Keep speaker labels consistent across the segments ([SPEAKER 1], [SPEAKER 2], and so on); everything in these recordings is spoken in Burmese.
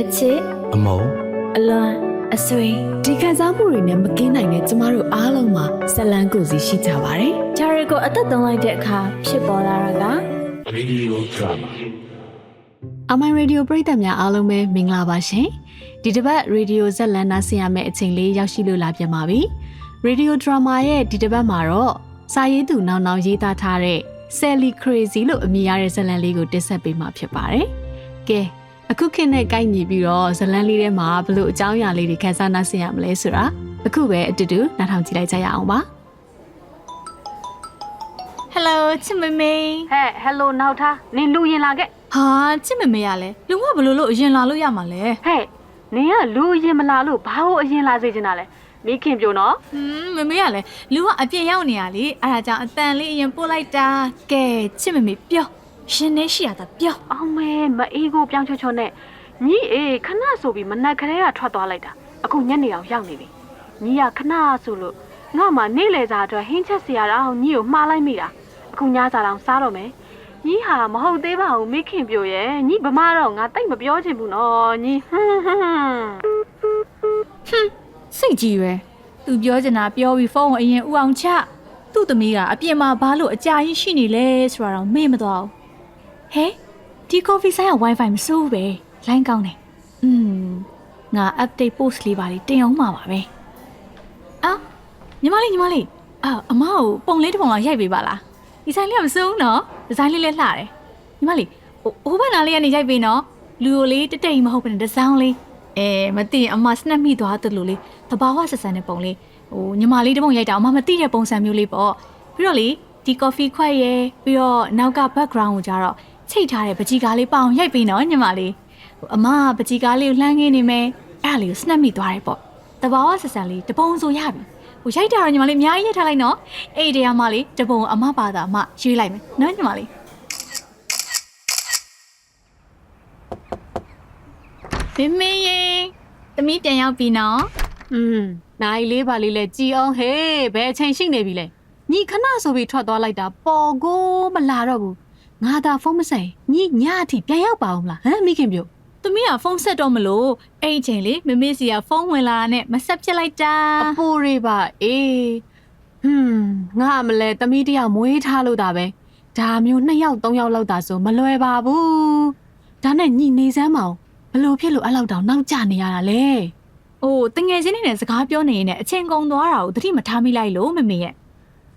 [SPEAKER 1] အချစ်
[SPEAKER 2] အမုံ
[SPEAKER 1] အလွန်အဆွေဒီခံစားမှုတွေနဲ့မကင်းနိုင်တဲ့ကျမတို့အားလုံးမှာဇလန်းကိုယ်စီရှိကြပါတယ်။ဂျာရီကိုအသက်သွင်းလိုက်တဲ့အခါဖြစ်ပေါ်လာတာက
[SPEAKER 2] Radio Drama
[SPEAKER 1] အမိုင်ရေဒီယိုပရိသတ်များအားလုံးပဲမင်္ဂလာပါရှင်။ဒီတစ်ပတ်ရေဒီယိုဇက်လန်နာဆင်ရမယ့်အချိန်လေးရောက်ရှိလို့လာပြန်ပါပြီ။ရေဒီယိုဒရမာရဲ့ဒီတစ်ပတ်မှာတော့စာရေးသူနောင်နောင်ရေးသားထားတဲ့ Sally Crazy လို့အမည်ရတဲ့ဇက်လန်လေးကိုတင်ဆက်ပေးမှာဖြစ်ပါတယ်။ကဲ အခုခေတ်နဲ့ကိုက်ညီပြီးတော့ဇက်လန်လေးထဲမှာဘလို့အကြောင်းအရာလေးတွေခန်းစားနာဆင်ရမလဲဆိုတာအခုပဲအတူတူနားထောင်ကြည့်လိုက်ကြရအောင်ပါ။
[SPEAKER 3] Hello ချစ်မမေ
[SPEAKER 4] ဟဲ့ဟယ်လိုနောက်ထားနင်လူရင်လာခဲ့
[SPEAKER 3] ဟာချစ်မမေရလဲလူကဘယ်လိုလို့အရင်လာလို့ရမှာလဲ
[SPEAKER 4] ဟဲ့နင်ကလူရင်မလာလို့ဘာလို့အရင်လာစေချင်တာလဲမိခင်ပြိုနော်
[SPEAKER 3] ဟွန်းမမေရလဲလူကအပြင်ရောက်နေရလေအဲ့ဒါကြောင့်အတန်လေးအရင်ပို့လိုက်တာကဲချစ်မမေပြော ရှင်နေရှိရတာပြော
[SPEAKER 4] အောင်မဲမအေးကိုပြောင်းချွတ်ချွတ်နဲ့ညီအေးခဏဆိုပြီးမနက်ခရဲကထွက်သွားလိုက်တာအခုညနေအောင်ရောက်နေပြီညီကခဏဆိုလို့ငါမှနေလေစားအတွက်ဟင်းချက်စီရအောင်ညီကိုမှားလိုက်မိတာအခုညစာတောင်စားတော့မယ်ညီဟာမဟုတ်သေးပါဘူးမိခင်ပြိုရဲ့ညီဗမာတော့ငါတိတ်မပြောချင်ဘူးနော်ညီဟွန်းဟွန်းဟွန်း
[SPEAKER 3] စိတ်ကြီးပဲသူပြောချင်တာပြောပြီးဖုန်းကိုအရင်ဥအောင်ချသူ့သမီးကအပြင်မှာဘာလို့အကြာကြီးရှိနေလဲဆိုတာတော့မေ့မသွားဘူး ဟဲဒီ coffee ဆိုင်က wifi မစိုးဘူးပဲလိုင်းကောင်းတယ်อืมငါ update post လေးပါလေးတင်အောင်မှာပါပဲအော်ညီမလေးညီမလေးအော်အမကိုပုံလေးတစ်ပုံလောက်ရိုက်ပေးပါလားဒီဆိုင်လေးကမစိုးဘူးနော်ဒီဇိုင်းလေးလည်းလှတယ်ညီမလေးဟိုဟိုဘက်နားလေးကနေရိုက်ပေးနော်လူကိုလေးတက်တိတ်မဟုတ်ဘူးနဲ့ဒီဇိုင်းလေးအဲမသိရင်အမစနက်မိသွားတယ်လို့လေတဘာဝဆက်ဆန်တဲ့ပုံလေးဟိုညီမလေးတစ်ပုံရိုက်တာအမမသိတဲ့ပုံစံမျိုးလေးပေါ့ပြီးတော့လေဒီ coffee ခွက်ရယ်ပြီးတော့နောက်က background ကိုကြတော့ ချိတ်ထားတဲ့ပကြီကားလေးပအောင်ရိုက်ပေးနော်ညီမလေးဟိုအမကပကြီကားလေးကိုလှမ်းခင်းနေမယ်အဲ့ဒါလေးကိုစနက်မိသွားတယ်ပေါ့တဘာဝဆက်ဆန်လေးတပုံဆိုရပြီဟိုရိုက်တာတော့ညီမလေးအများကြီးရိုက်ထားလိုက်နော်အဲ့ဒီတရားမလေးတပုံအမပါတာအမရွေးလိုက်မယ်နော်ညီမလေးမင်းမင်းရေသမီးပြန်ရောက်ပြီနော်
[SPEAKER 1] อืมနိုင်လေးပါလေးလဲကြည်အောင်ဟေးဘယ်အချိန်ရှိနေပြီလဲညီခဏဆိုပြီးထွက်သွားလိုက်တာပေါ်ကိုမလာတော့ဘူး ငါသာဖုန်းမဆိုင်ညီညအထိပြန်ရောက်ပါအောင်မလားဟမ်မိခင်ပြုတ်။
[SPEAKER 3] သမီးကဖုန်းဆက်တော့မလို့အဲ့ဒီချိန်လေမမေစီကဖုန်းဝင်လာတာနဲ့မဆက်ဖြစ်လိုက်တာ
[SPEAKER 1] အဖိုးတွေပါအေးဟွန်းငါမလဲသမီးတယောက်မွေးထားလို့တာပဲဒါမျိုးနှစ်ယောက်သုံးယောက်လောက်တာဆိုမလွယ်ပါဘူးဒါနဲ့ညီနေစမ်းမအောင်ဘလို့ဖြစ်လို့အဲ့လောက်တောင်နောက်ကျနေရတာလဲ။
[SPEAKER 3] အိုးတငယ်ချင်းတွေနဲ့စကားပြောနေရင်လည်းအချိန်ကုန်သွားတာကိုသတိမထားမိလိုက်လို့မမေရဲ့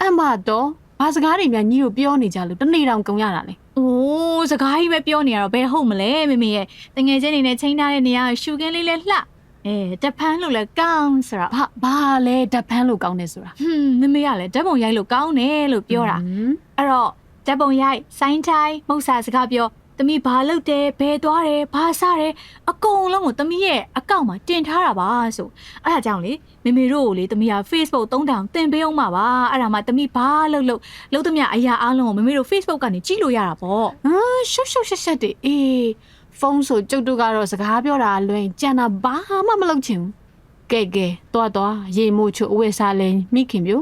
[SPEAKER 1] အမတော့ ဘာစကားတွေများညီတို့ပြောနေကြလို့တနေ့တောင်ကုန်ရတာလေ။
[SPEAKER 3] အိုးစကားကြီးပဲပြောနေရတော့ဘယ်ဟုတ်မလဲမမေရဲ့တငယ်ချင်းတွေနဲ့ချိန်ထားတဲ့နေရာကရှူကင်းလေးလဲလှ။အဲတဖန်းလို့လဲကောင်းဆိုတော့
[SPEAKER 1] ဘာဘာလဲဓာတ်ဖန်းလို့ကောင်းနေဆိုတာ
[SPEAKER 3] ဟွန်းမမေကလည်းဓာတ်ပုံရိုက်လို့ကောင်းတယ်လို့ပြောတာ
[SPEAKER 1] ဟွန်း။
[SPEAKER 3] အဲ့တော့ဓာတ်ပုံရိုက်ဆိုင်းထိုင်းမုတ်စာစကားပြော သမီးဘာလုပ်တယ်ဘယ်သွားတယ်ဘာစားတယ်အကုန်လုံးကိုသမီးရဲ့အကောင့်မှာတင်ထားတာပါဆိုအဲ့ဒါကြောင့်လေမေမေတို့ကိုလေသမီးက Facebook သုံးတောင်တင်ပေးအောင်ပါပါအဲ့ဒါမှသမီးဘာလုပ်လို့လုပ်သမျှအရာအားလုံးကိုမေမေတို့ Facebook ကနေကြည့်လို့ရတာပေါ့
[SPEAKER 1] ဟမ်ရှုပ်ရှုပ်ရှက်ရှက်တွေအေးဖုန်းဆိုကျုပ်တို့ကတော့စကားပြောတာလွင်ကြံတာဘာမှမလုပ်ချင်ဘူးကဲကဲတော်တော်ရေမို့ချိုအဝယ်စားလဲမိခင်ပြို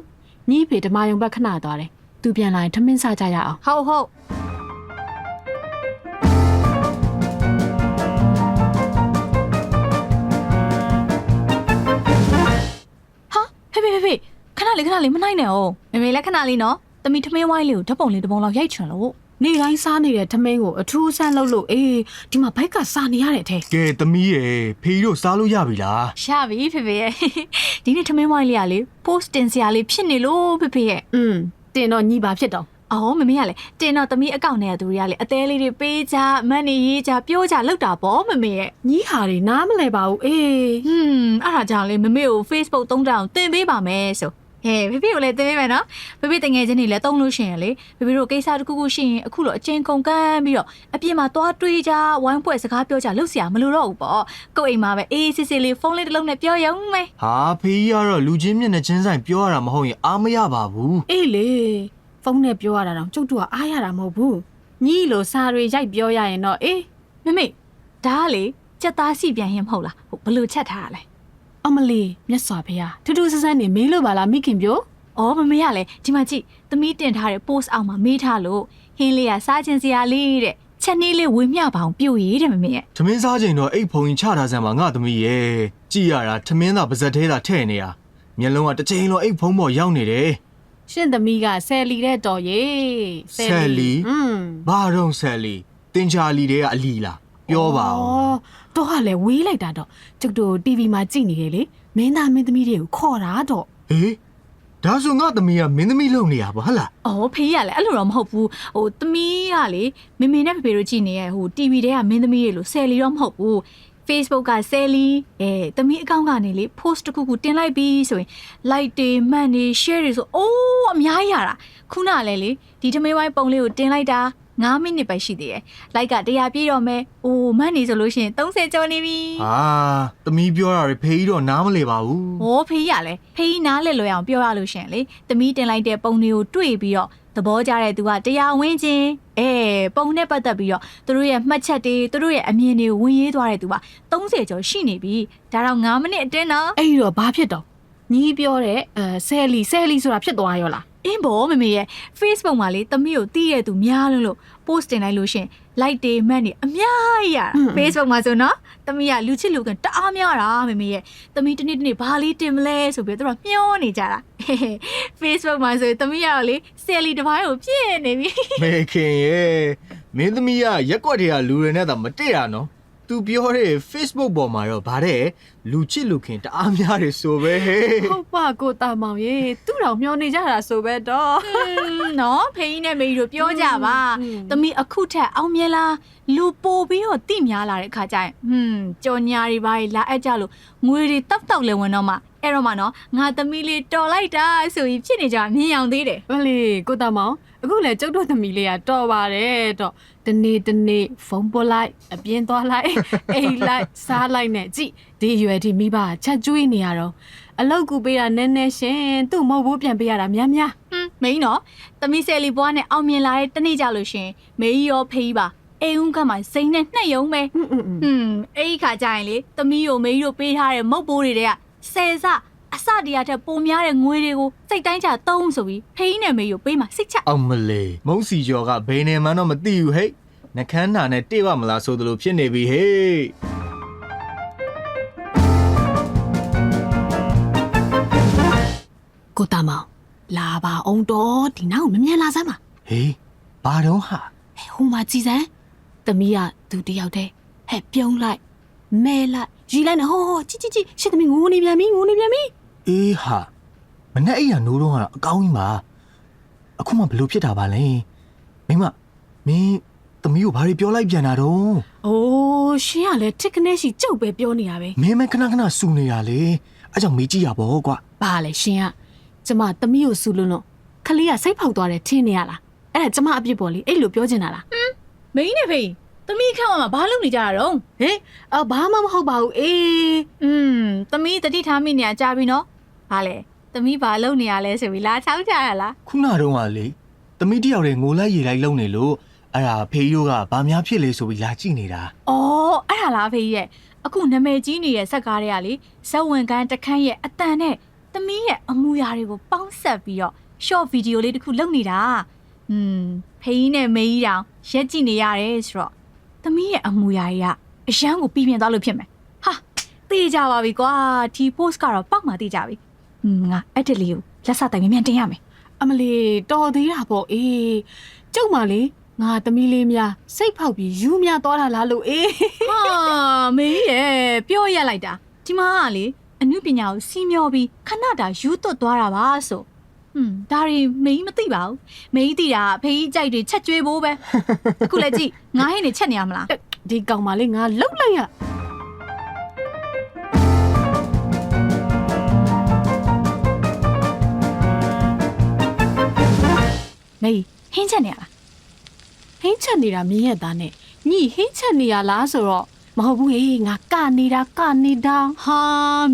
[SPEAKER 1] ညီဖေဓမ္မယုံဘက်ခဏသွားတယ်သူပြန်လာရင်ထမင်းစားကြရအောင်
[SPEAKER 3] ဟုတ်ဟုတ် လေးခဏလေးမနိုင်နဲ့အောင်မေမေလည်းခဏလေးနော်သမီးထမင်းဝိုင်းလေးကိုဓာတ်ပုံလေးတစ်ပုံလောက်ရိုက်ချွန်လို့
[SPEAKER 1] နေတိုင်းစားနေတဲ့ထမင်းကိုအထူးဆန်းလုပ်လို့အေးဒီမှာဘိုက်ကစားနေရတဲ့အထဲ
[SPEAKER 2] ကဲသမီးရဲ့ဖေကြီးတို့စားလို့ရပြီလား
[SPEAKER 3] ရပြီဖေဖေရဲ့ဒီနေ့ထမင်းဝိုင်းလေးကလေ post တင်စရာလေးဖြစ်နေလို့ဖေဖေရဲ့
[SPEAKER 1] อืมတင်တော့ညီပါဖြစ်တော့
[SPEAKER 3] အော်မမေကလေတင်တော့သမီးအကောင့်နဲ့သူတွေကလေအသေးလေးတွေပေးကြမန်နေရေးကြပြောကြလောက်တာပေါ့မမေရဲ့
[SPEAKER 1] ညီဟာတွေနားမလဲပါဘူးအေး
[SPEAKER 3] ဟွန်းအဲ့ဒါကြောင့်လေမမေကို Facebook သုံးတောင်တင်ပေးပါမယ်ဆို ဟဲ့ဖေဖေကိုလည်းတင်ပေးမယ်နော်ဖေဖေတငယ်ချင်းတွေလည်းတုံးလို့ရှင်ရလေဖေဖေတို့ကိစ္စတစ်ခုခုရှိရင်အခုတော့အချင်းကုန်ကန်းပြီးတော့အပြင်မှာသွားတွေးကြဝိုင်းပွဲစကားပြောကြလှုပ်စရာမလိုတော့ဘူးပေါ့ကို့အိမ်မှာပဲအေးစစ်စစ်လေးဖုန်းလေးတစ်လုံးနဲ့ပြောရုံပဲ
[SPEAKER 2] ဟာဖေကြီးကတော့လူချင်းမျက်နှာချင်းဆိုင်ပြောရတာမဟုတ်ရင်အားမရပါဘူး
[SPEAKER 1] အေးလေဖုန်းနဲ့ပြောရတာတော့ကျုပ်တို့ကအားရတာမဟုတ်ဘူးညီလိုစာတွေရိုက်ပြောရရင်တော့အေး
[SPEAKER 3] မမေဒါကလေစက်သားစီပြန်ရင်မဟုတ်လားဟိုဘယ်လိုချက်ထားရလဲ
[SPEAKER 1] အမလီမြတ်စွာဘုရားထူးထူးဆန်းဆန်းနေမေးလို့ပါလားမိခင်ပြို။
[SPEAKER 3] အော်မမေကလည်းဒီမှာကြည့်သမီးတင်ထားတဲ့ post အောက်မှာမေးထားလို့ဟင်းလေးကစားခြင်းစရာလေးတဲ့ချက်နည်းလေးဝေမျှပါအောင်ပြုတ်ရည်တဲ့မမေရဲ့
[SPEAKER 2] ထမင်းစားချိန်တော့အိတ်ဖုံကြီးချထားစမ်းပါငါသမီးရဲ့ကြည်ရတာထမင်းသာပါဇက်သေးတာထဲ့နေရမျက်လုံးကတစ်ချိန်လုံးအိတ်ဖုံးပေါ်ရောက်နေတယ်
[SPEAKER 1] ရှင်သမီးကဆယ်လီတဲ့တော်ရေ
[SPEAKER 2] ဆယ်လီ
[SPEAKER 1] อืม
[SPEAKER 2] ဘာတော့ဆယ်လီတင်ချာလီတွေကအလီလား ပြောပါဦး
[SPEAKER 1] ဩတော့ကလည်းဝေးလိုက်တာတော့ကျုပ်တို့ TV မှာကြည့်နေတယ်လေမင်းသားမင်းသမီးတွေကိုခေါ်တာတော့
[SPEAKER 2] ဟေးဒါဆိုငါသမီးကမင်းသမီးလုံနေရပါဟလား။
[SPEAKER 3] အော်ဖေးရလည်းအဲ့လိုတော့မဟုတ်ဘူး။ဟိုသမီးကလေမေမေနဲ့ဖေဖေတို့ကြည့်နေရဲ့ဟို TV ထဲကမင်းသမီးတွေလို့ဆယ်လီတော့မဟုတ်ဘူး။ Facebook ကဆယ်လီအဲသမီးအကောင့်ကနေလေ post တစ်ခုခုတင်လိုက်ပြီးဆိုရင် like တွေမှန်တွေ share တွေဆိုအိုးအများကြီးရတာခုနကလည်းလေဒီထမင်းဝိုင်းပုံလေးကိုတင်လိုက်တာ 9မိနစ်ပဲရှိသေးတယ်။ like က100ပြည့်တော့မယ်။အိုးမှန်နေဆိုလို့ရှိရင်30ကျော်နေပြီ။
[SPEAKER 2] ဟာသမီးပြောတာတွေဖေးကြီးတော့နားမလဲပါဘူး။
[SPEAKER 3] ဟောဖေးရလဲဖေးနားလဲလွယ်အောင်ပြောရလို့ရှရင်လေ။သမီးတင်လိုက်တဲ့ပုံတွေကိုတွေ့ပြီးတော့သဘောကျတဲ့သူကတရားဝင်ချင်းအဲပုံနဲ့ပတ်သက်ပြီးတော့သူတို့ရဲ့မှတ်ချက်တွေသူတို့ရဲ့အမြင်တွေကိုဝင်ရေးသွားတဲ့သူက30ကျော်ရှိနေပြီ။ဒါတော့9မိနစ်အတွင်းနော်
[SPEAKER 1] အဲ့ဒီတော့ဘာဖြစ်တော့ညီပြောတဲ့အဲဆယ်လီဆယ်လီဆိုတာဖြစ်သွားရောလား။
[SPEAKER 3] အင်းဘောမမေရဲ့ Facebook မှာလေသမီးကိုတီးတဲ့သူများလို့လို့ post တင်လိုက်လို့ရှရင် like တွေမှတ်နေအများကြီးရတာ Facebook မှာဆိုနော်သမီးကလူချစ်လူကန်တအားများတာမမေရဲ့သမီးတစ်နေ့တစ်နေ့ဘာလေးတင်မလဲဆိုပြီးတော့သူတို့ကမျောနေကြတာ Facebook မှာဆိုရင်သမီးရောက်လေဆယ်လီတစ်ပိုင်းကိုပြည့်နေပြီ
[SPEAKER 2] မေခင်ရဲ့မင်းသမီးကရက်ကွက်တွေကလူတွေနဲ့သာမတည့်ရနော် သူပြောတဲ့ Facebook ပေါ်မှာတော့ဗါတဲ့လူချစ်လူခင်တအားများတယ်ဆိုပဲဟဲ့
[SPEAKER 1] ဟုတ်ပါကိုတာမောင်ရေသူ့တော်မျောနေကြတာဆိုပဲတော့
[SPEAKER 3] နော်ဖေကြီးနဲ့မေကြီးတို့ပြောကြပါသမီးအခုထက်အောင်မြင်လားလူပိုပြီးတော့တိများလာတဲ့အခါကျရင်ဟွန်းကြော်ညာတွေပါလာအပ်ကြလို့ငွေတွေတောက်တောက်လဲဝင်တော့မှအဲ့တော့မှနော်ငါသမီးလေးတော်လိုက်တာဆိုပြီးဖြစ်နေကြမြင်အောင်သေးတယ်
[SPEAKER 1] ဟုတ်လေကိုတာမောင် အခုလည်းကျုပ်တို့သမီးလေးကတော်ပါတယ်တော့တနေ့တနေ့ဖုန်းပွလိုက်အပြင်းသွားလိုက်အိမ်လိုက်စားလိုက်နဲ့ကြည်ဒီရွယ်ဒီမိဘချက်ကျွေးနေရတော့အလောက်ကူပေးတာနည်းနည်းရှင်သူ့မဟုတ်ဘူးပြန်ပေးရတာများများ
[SPEAKER 3] ဟွန်းမင်းနော်သမီးဆယ်လီဘွားနဲ့အောင်မြင်လာတဲ့တနေ့ကြလို့ရှင်မေကြီးရောဖေးကြီးပါအိမ်ဦးကမှစိမ့်နဲ့နှက်ယုံပဲဟွန်းအဲ့ဒီခါကျရင်လေသမီးတို့မေကြီးတို့ပေးထားတဲ့မုတ်ပိုးတွေတဲ့ကဆယ်စ အစတရားထက်ပိုများတဲ့ငွေတွေကိုစိတ်တိုင်းချသုံးဆိုပြီးဖေးကြီးနဲ့မေကြီးကိုပေးမှစိတ်ချ
[SPEAKER 2] အောင်မလေးမုံစီကျော်ကဘယ်နေမှန်းတော့မသိဘူးဟဲ့နှကန်းနာနဲ့တိပါမလားဆိုသလိုဖြစ်နေပြီဟေး
[SPEAKER 1] ကိုတာမောင်လာပါအောင်တော့ဒီနောက်မမြန်လာစမ်းပါ
[SPEAKER 2] ဟေးဘာတော့ဟာ
[SPEAKER 1] ဟဲ့ဟိုမှာကြည်စမ်းသမီးကသူတယောက်တည်းဟဲ့ပြုံးလိုက်မဲလိုက်ရီလိုက်နေဟိုဟိုကြည့်ကြည့်ကြည့်ရှစ်သမီးငိုနေပြန်ပြီငိုနေပြန်ပြီ
[SPEAKER 2] အေးဟာမနဲ့အိယာနိုးတော့ကတော့အကောင်းကြီးပါအခုမှဘလို့ဖြစ်တာပါလဲမိမမင်းသမီးကိုဘာတွေပြောလိုက်ပြန်တာတော့။
[SPEAKER 1] အိုးရှင်ကလည်းတစ်ခနဲ့ရှိကြုတ်ပဲပြောနေတာပဲ
[SPEAKER 2] မင်းမခဏခဏစူနေတာလေအဲ့ကြောင့်မေးကြည့်ရပါဘောကွာ။
[SPEAKER 1] ဘာလဲရှင်ကကျမသမီးကိုစူလို့လို့ခလေးကစိတ်ဖောက်သွားတယ်ထင်နေရလား။အဲ့ဒါကျမအပြစ်ပေါ်လေအဲ့လိုပြောချင်တာလား
[SPEAKER 3] မင်းနဲ့ဖေးသမီးခန့်မှာဘာလုပ်နေကြတာတော့။
[SPEAKER 1] ဟေးအော်ဘာမှမဟုတ်ပါဘူးအေး
[SPEAKER 3] อืมသမီးတတိထားမိနေကြပြီနော် ဘာလဲသမီးဘာလုပ်နေရလဲဆိုပြီးလာချောက်ကြရလား
[SPEAKER 2] ခုနတုန်းကလေသမီးတယောက်တည်းငိုလိုက်ရေလိုက်လုံနေလို့အဲ့ဒါဖေးရိုးကဘာများဖြစ်လဲဆိုပြီးလာကြည့်နေတာ
[SPEAKER 3] အော်အဲ့ဒါလားဖေးရဲ့အခုနာမည်ကြီးနေတဲ့ဇက်ကားတွေကလေဇက်ဝင်ကန်းတခန့်ရဲ့အတန်နဲ့သမီးရဲ့အမူအရာတွေကိုပေါင်းဆက်ပြီးတော့ short video လေးတစ်ခုလုပ်နေတာอืมဖေးကြီးနဲ့မေးကြီးတောင်ရက်ကြည့်နေရတယ်ဆိုတော့သမီးရဲ့အမူအရာတွေကအရန်ကိုပြင်းပြင်းသွားလို့ဖြစ်မယ်ဟာတေးကြပါပြီကွာဒီ post ကတော့ပောက်မှတေးကြပါပြီ ငါအဲ့ဒီလေးကိုလက်စတိုင်မြန်မြန်တင်ရမယ်
[SPEAKER 1] အမလီတော်သေးတာပေါ့အေးကျုပ်မလေးငါသမီးလေးများစိတ်ဖောက်ပြီးယူများသွားတာလားလို့အေး
[SPEAKER 3] ဟာမေးရဲ့ပြောရက်လိုက်တာဒီမှာကလေအမှုပညာကိုစီးမျောပြီးခဏတာယူသွတ်သွားတာပါဆိုဟွန်းဒါရီမေးမသိပါဘူးမေးသိတာကဖေးကြီးကြိုက်တွေချက်ကျွေးဖို့ပဲအခုလည်းကြည့်ငါးဟင်းနေချက်နေရမလား
[SPEAKER 1] ဒီကောင်မလေးငါလှုပ်လိုက်ရ
[SPEAKER 3] မေးဟင်းချက်နေရလား
[SPEAKER 1] ဟင်းချက်နေတာမြင်ရတာနဲ့ညီဟင်းချက်နေရလားဆိုတော့မဟုတ်ဘူးဟေးငါကနေတာကနေတာ
[SPEAKER 3] ဟာ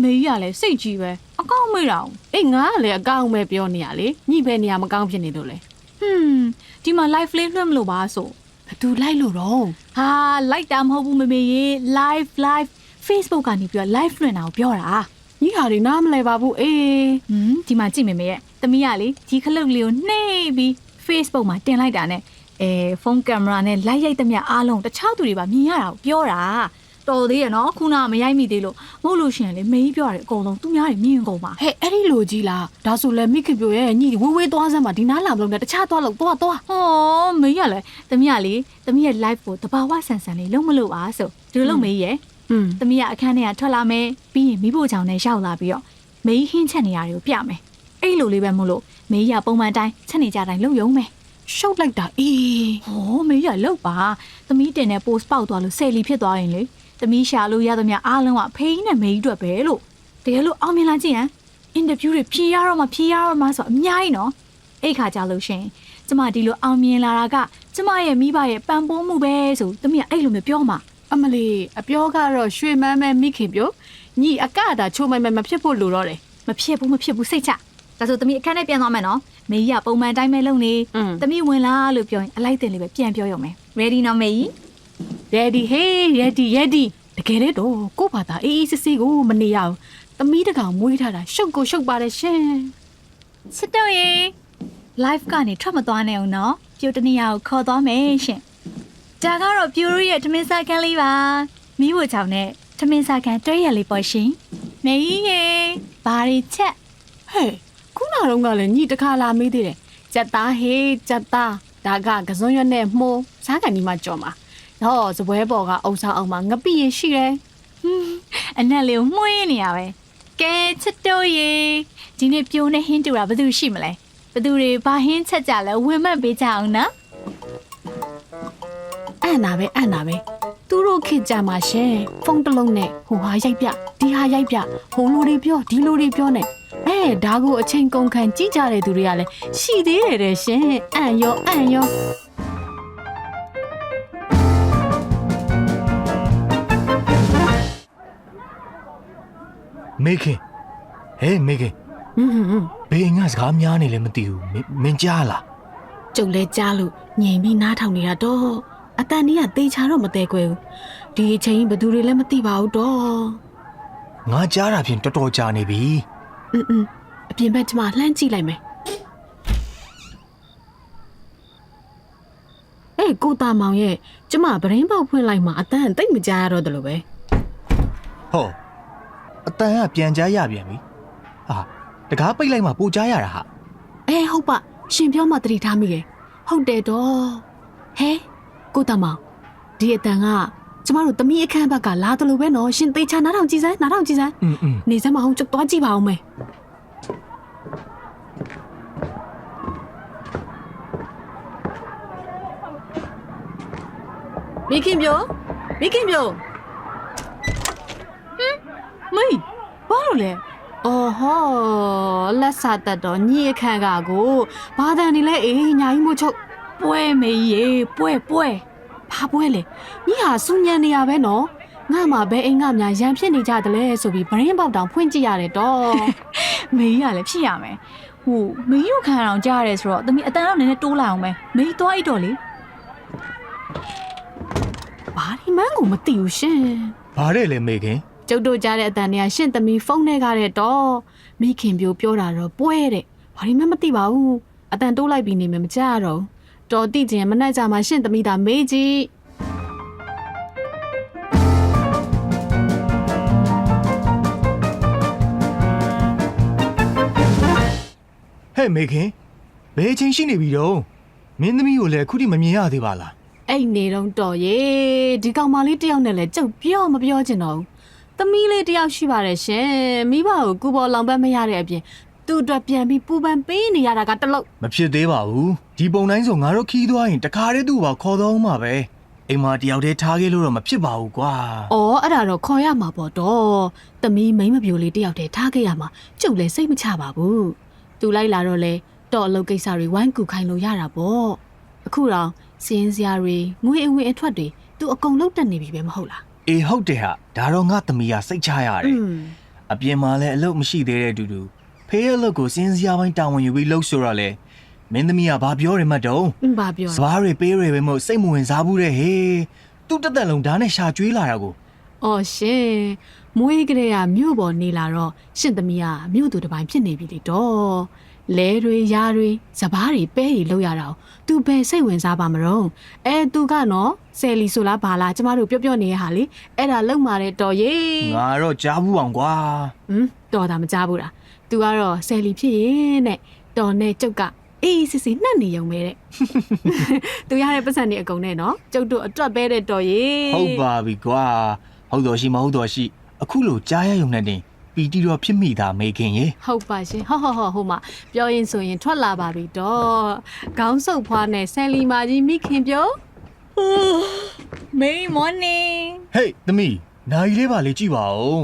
[SPEAKER 3] မေးရလဲစိတ်ကြီးပဲအကောင်းမေးတာအောင်
[SPEAKER 1] အေးငါကလည်းအကောင်းပဲပြောနေရလေညီပဲနေရမကောင်းဖြစ်နေလို့လေ
[SPEAKER 3] ဟွန်းဒီမှာ live လေးလွှင့်မလို့ပါဆို
[SPEAKER 1] ဘသူလိုက်လို့တော့
[SPEAKER 3] ဟာလိုက်တာမဟုတ်ဘူးမမေရေ live live Facebook ကနေပြီးတော့ live လွှင့်တာကိုပြောတာ
[SPEAKER 1] ညီဟာတွေနားမလဲပါဘူးအေး
[SPEAKER 3] ဟွန်းဒီမှာကြည့်မေမေရဲ့သမီးကလေဒီခလုတ်လေးကိုနှိပ်ပြီး Facebook မှာတင်လိုက်တာနဲ့အဲဖုန်းကင်မရာနဲ့လိုက်ရိုက်သမျှအားလုံးတခြားသူတွေပါမြင်ရတာကိုပြောတာတော်သေးရနော်ခုနကမရိုက်မိသေးလို့မဟုတ်လို့ရှရင်လေမေးပြောရတယ်အကုန်လုံးသူများတွေမြင်ကုန်ပါ
[SPEAKER 1] ဟဲ့အဲ့ဒီလိုကြီးလားဒါဆိုလဲမိခင်ပြိုရဲ့ညီဝေးဝေးသွားစမ်းပါဒီနားလာမလို့နဲ့တခြားသွားလို့သွားသွား
[SPEAKER 3] ဟောမေးရလဲသမီးကလေသမီးရဲ့ live ကိုတဘာဝဆန်ဆန်လေးလုံးမလို့ပါဆိုဒီလိုလုံးမေးရဲ့
[SPEAKER 1] อืม
[SPEAKER 3] သမီးကအခန်းထဲကထွက်လာမယ်ပြီးရင်မိဖို့ချောင်းနဲ့ရောက်လာပြီးတော့မေးဟင်းချက်နေရတယ်ကိုပြမယ် အဲ့လိုလေးပဲမို့လို့မေးရပုံမှန်တိုင်းချက်နေကြတိုင်းလုံယုံမယ်
[SPEAKER 1] ရှုပ်လိုက်တာအေး
[SPEAKER 3] ဟောမေးရလောက်ပါသမီးတင်တဲ့ post ပေါက်သွားလို့ဆယ်လီဖြစ်သွားရင်လေသမီးရှာလို့ရသမျှအားလုံးကဖေးကြီးနဲ့မေးကြီးအတွက်ပဲလို့တကယ်လို့အောင်မြင်လာကြည့်ဟမ်အင်တာဗျူးတွေဖြေရတော့မှဖြေရတော့မှဆိုအများကြီးနော်အဲ့ခါကြလို့ရှရင်ကျမဒီလိုအောင်မြင်လာတာကကျမရဲ့မိဘရဲ့ပံ့ပိုးမှုပဲဆိုသမီးကအဲ့လိုမျိုးပြောမှာ
[SPEAKER 1] အမလီအပြောကတော့ရွှေမန်းမဲမိခင်ပြိုညီအကတာချိုးမိုင်မဲမဖြစ်ဖို့လိုတော့တယ်
[SPEAKER 3] မဖြစ်ဘူးမဖြစ်ဘူးစိတ်ချ ဒါဆိုသမီးအခန်းထဲပြန်သွားမယ်နော်မေကြီးကပုံမှန်တိုင်းပဲလုပ်နေ
[SPEAKER 1] อืม
[SPEAKER 3] သမီးဝင်လာလို့ပြောရင်အလိုက်တင်လေးပဲပြန်ပြောရုံပဲ ready နော်မေကြီး
[SPEAKER 1] ready hey ready ready တကယ်လေတော့ကို့ဘာသာအေးအေးစစ်စစ်ကိုမနေရအောင်သမီးတကောင်မွေးထားတာရှုပ်ကိုရှုပ်ပါတယ်ရှင်
[SPEAKER 3] စစ်တော့ရေ live ကနေထွက်မသွားနိုင်အောင်နော်ပြိုတနေရကိုခေါ်သွားမယ်ရှင်ဒါကတော့ပြိုတို့ရဲ့ထမင်းစားခန်းလေးပါမိဖို့ချောင်းနဲ့ထမင်းစားခန်းတွဲရလေးပေါ့ရှင်မေကြီးရေဘာရီချက်
[SPEAKER 1] ဟဲ့ ခုနတော့ကလည်းညီတခါလာမေးသေးတယ်ကြက်သားဟေးကြက်သားဒါကကစွန်ရွက်နဲ့မှုံးစားကန်ဒီမှာကြော်မှာတော့စပွဲပေါ်ကအုံဆောင်အောင်မှာငပိရင်ရှိတယ်
[SPEAKER 3] အနက်လေးကိုမှုေးနေရပဲကဲချစ်တို့ရေဒီနေ့ပြိုးနဲ့ဟင်းတူတာဘယ်သူရှိမလဲဘယ်သူတွေဘာဟင်းချက်ကြလဲဝင်မှတ်ပေးကြအောင်နော်
[SPEAKER 1] အဲ့နာပဲအဲ့နာပဲသူတို့ခင်ကြမှာရှင်ဖုန်းတစ်လုံးနဲ့ဟိုဟာရိုက်ပြဒီဟာရိုက်ပြဟိုလိုတွေပြောဒီလိုတွေပြောနေ အဲဒါကိုအချိန်ကုန်ခံကြည့်ကြတဲ့သူတွေကလည်းရှိသေးတယ်တဲ့ရှင်အန်ရောအန်ရော
[SPEAKER 2] မေခင်ဟဲ့မေခင်
[SPEAKER 1] ဟွန်းဟွန်းဟွန်း
[SPEAKER 2] ဘေးငါစကားများနေလည်းမသိဘူးမင်းမင်းကြားလား
[SPEAKER 1] ကျုပ်လဲကြားလို့ညင်ပြီးနားထောင်နေတာတော့အတန်ကြီးကတေချာတော့မသေးခွဲဘူးဒီအချိန်ဘယ်သူတွေလည်းမသိပါဘူးတော့
[SPEAKER 2] ငါကြားတာဖြင့်တော်တော်ကြာနေပြီ
[SPEAKER 1] อืมအပြင်ဘက်ကျမလှမ်းကြည့်လိုက်မယ်အေးကိုတာမောင်ရဲ့ကျမဗရင်ပေါက်ဖွင့်လိုက်မှအတန်းတိတ်မကြားရတော့တယ်လို့ပဲ
[SPEAKER 2] ဟောအတန်းကပြန်ကြားရပြန်ပြီဟာတကားပိတ်လိုက်မှပူကြားရတာဟာ
[SPEAKER 1] အေးဟုတ်ပါရှင်ပြောမှတတိထားမိတယ်ဟုတ်တယ်တော့ဟဲကိုတာမောင်ဒီအတန်းက ကျမတို့တမီးအခန်းဘက်ကလာတယ်လို့ပဲနော်ရှင်သေချာနားထောင်ကြည့်စမ်းနားထောင်ကြည့်စမ်း
[SPEAKER 2] อืมอืม
[SPEAKER 1] နေစမ်းမအောင်ကျုပ်သွားကြည့်ပါအောင်မယ်မိခင်ပြောမိခင်ပြော
[SPEAKER 3] မေးဘာလို့လဲ
[SPEAKER 1] အော်ဟောလက်စာတက်တော့ညီအခန့်ကကိုဘာတန်နေလဲအေးညာကြီးမို့ချုပ်
[SPEAKER 3] ပွဲမေကြီးရေပွဲပွဲ
[SPEAKER 1] ဘာပွဲလဲညီဟာစူညံနေရပဲနော်ငါမှဘဲအိမ်ကများရန်ဖြစ်နေကြတယ်လဲဆိုပြီးဗရင်ပေါက်တောင်ဖွင့်ကြည့်ရတယ်တော့
[SPEAKER 3] မေကြီးကလည်းဖြစ်ရမယ်ဟိုမေကြီးကိုခံအောင်ကြားရတယ်ဆိုတော့သမီးအတန်တော့နည်းနည်းတိုးလာအောင်ပဲမေကြီးသွားအိတ်တော့လေ
[SPEAKER 1] ဘာဒီမန်းကိုမသိဘူးရှင်
[SPEAKER 2] ဘာတဲ့လဲမေခင်
[SPEAKER 1] ကျုပ်တို့ကြားတဲ့အတန်တွေကရှင့်သမီးဖုန်းထဲကတဲ့တော့မိခင်ပြိုပြောတာတော့ပွဲတဲ့ဘာဒီမှမသိပါဘူးအတန်တိုးလိုက်ပြီးနေမယ်မကြရတော့ဘူး တော်တိကျင်မနှက်ကြမှာရှင့်သမီးသာမေးကြည့်
[SPEAKER 2] ဟဲ့မေခင်ဘယ်အချိန်ရှိနေပြီတော့မင်းသမီးကိုလည်းအခုထိမမြင်ရသေးပါလား
[SPEAKER 1] အဲ့နေတော့တော်ရေဒီကောင်မလေးတယောက်နဲ့လဲကျုပ်ပြောမပြောချင်တော့ဘူးသမီးလေးတယောက်ရှိပါတယ်ရှင်မိဘကိုကူပေါ်လောင်ပတ်မရတဲ့အပြင် သူ့အတွက်ပြန်ပြီးပူပန်ပေးနေရတာကတလို့
[SPEAKER 2] မဖြစ်သေးပါဘူးဒီပုံတိုင်းဆိုငါတို့ခီးသွားရင်တခါတည်းသူ့ဘာခေါ်တော့မှာပဲအိမ်မှာတယောက်တည်းထားခဲ့လို့တော့မဖြစ်ပါဘူးကွာ။
[SPEAKER 1] အော်အဲ့ဒါတော့ခေါ်ရမှာပေါ့တော့။သမီးမိန်းမပြိုလေးတယောက်တည်းထားခဲ့ရမှာကျုပ်လည်းစိတ်မချပါဘူး။သူလိုက်လာတော့လေတော့အလုပ်ကိစ္စတွေဝိုင်းကူခိုင်းလို့ရတာပေါ့။အခုတော့စင်းစရာတွေငွေအဝင်အထွက်တွေသူအကုန်လုံးတက်နေပြီပဲမဟုတ်လား
[SPEAKER 2] အေးဟုတ်တယ်ဟာဒါတော့ငါသမီးကစိတ်ချရတယ်အပြင်မှာလည်းအလုပ်မရှိသေးတဲ့အတူတူ ဖေးရဲ့အလုပ်ကိုစင်းစရာပိုင်းတာဝန်ယူပြီးလှုပ်ဆိုတော့လေမင်းသမီးကဘာပြောရမှတ်တော့။
[SPEAKER 1] အင်းပါပြော
[SPEAKER 2] စပားတွေပေးရပဲမို့စိတ်မဝင်စားဘူးတဲ့ဟေးသူ့တက်တက်လုံးဓာတ်နဲ့ရှာကျွေးလာတာကို။
[SPEAKER 1] အော်ရှင်မွေးကလေးကမြို့ပေါ်နေလာတော့ရှင်သမီးကမြို့သူတစ်ပိုင်းဖြစ်နေပြီလေတော့။လဲတွေရားတွေစပားတွေပဲတွေလောက်ရတာကို तू ဘယ်စိတ်ဝင်စားပါမလို့အဲ तू ကနော်ဆယ်လီဆိုလားဘာလားကျမတို့ပြောပြောနေရဟာလေအဲ့ဒါလုံမာတဲ့တော်ရေ
[SPEAKER 2] ငါတော့ကြားဘူးအောင်ကွာ
[SPEAKER 1] ဟမ်တော်တာမကြဘူးလား तू ကတော့ဆယ်လီဖြစ်ရင်တဲ့တော်နဲ့ကျုပ်ကအေးစစ်စစ်နှက်နေရုံပဲတဲ့သူရတဲ့ပတ်စံနေအကုန်နဲ့နော်ကျုပ်တို့အတွက်ပဲတဲ့တော်ရေ
[SPEAKER 2] ဟုတ်ပါပြီကွာဟုတ်တော်ရှိမဟုတ်တော်ရှိ အခုလိုကြားရရုံနဲ့တင်ပီတီတော့ဖြစ်မိတာမေခင်ရေ
[SPEAKER 1] ဟုတ်ပါရှင်ဟောဟောဟောဟိုမှာပြောရင်ဆိုရင်ထွက်လာပါပြီတော့ခေါင်းဆုပ်ဖွားနဲ့ဆယ်လီမာကြီးမိခင်ပြော
[SPEAKER 3] Merry morning
[SPEAKER 2] ဟေးသမီးနိုင်လေးပါလေကြည့်ပါဦး